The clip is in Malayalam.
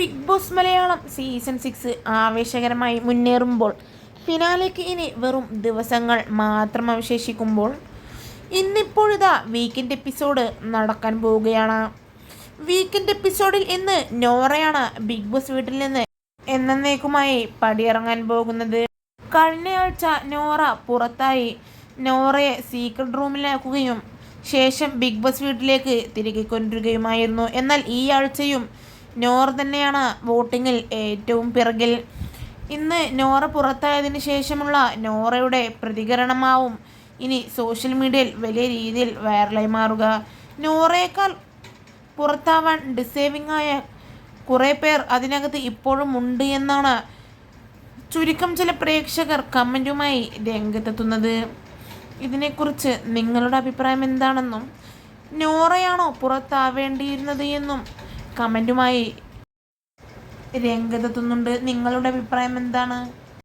Bigg Boss Malayalam season six ആവേശകരമായി മുന്നേറുമ്പോൾ ഫിനാലേക്ക് ഇനി വെറും ദിവസങ്ങൾ മാത്രം അവശേഷിക്കുമ്പോൾ ഇന്നിപ്പോഴിതാ വീക്കെൻഡ് എപ്പിസോഡ് നടക്കാൻ പോവുകയാണ്. വീക്കെൻഡ് എപ്പിസോഡിൽ ഇന്ന് നോറയാണ് ബിഗ് ബോസ് വീട്ടിൽ നിന്ന് എന്നേക്കുമായി പടിയിറങ്ങാൻ പോകുന്നത്. കഴിഞ്ഞയാഴ്ച നോറ പുറത്തായി നോറയെ സീക്രട്ട് റൂമിലാക്കുകയും ശേഷം ബിഗ് ബോസ് വീട്ടിലേക്ക് തിരികെ കൊണ്ടുവരികയുമായിരുന്നു. എന്നാൽ ഈ ആഴ്ചയും നോറ തന്നെയാണ് വോട്ടിങ്ങിൽ ഏറ്റവും പിറകിൽ. ഇന്ന് നോറ പുറത്തായതിനു ശേഷമുള്ള നോറയുടെ പ്രതികരണമാവും ഇനി സോഷ്യൽ മീഡിയയിൽ വലിയ രീതിയിൽ വൈറലായി മാറുക. നോറയേക്കാൾ പുറത്താവാൻ ഡിസേവിംഗ് ആയ കുറേ പേർ അതിനകത്ത് ഇപ്പോഴും ഉണ്ട് എന്നാണ് ചുരുക്കം ചില പ്രേക്ഷകർ കമന്റുമായി രംഗത്തെത്തുന്നത്. ഇതിനെക്കുറിച്ച് നിങ്ങളുടെ അഭിപ്രായം എന്താണെന്നും നോറയാണോ പുറത്താവേണ്ടിയിരുന്നത് എന്നും കമന്റുമായി രംഗത്തെത്തുന്നുണ്ട്. നിങ്ങളുടെ അഭിപ്രായം എന്താണ്?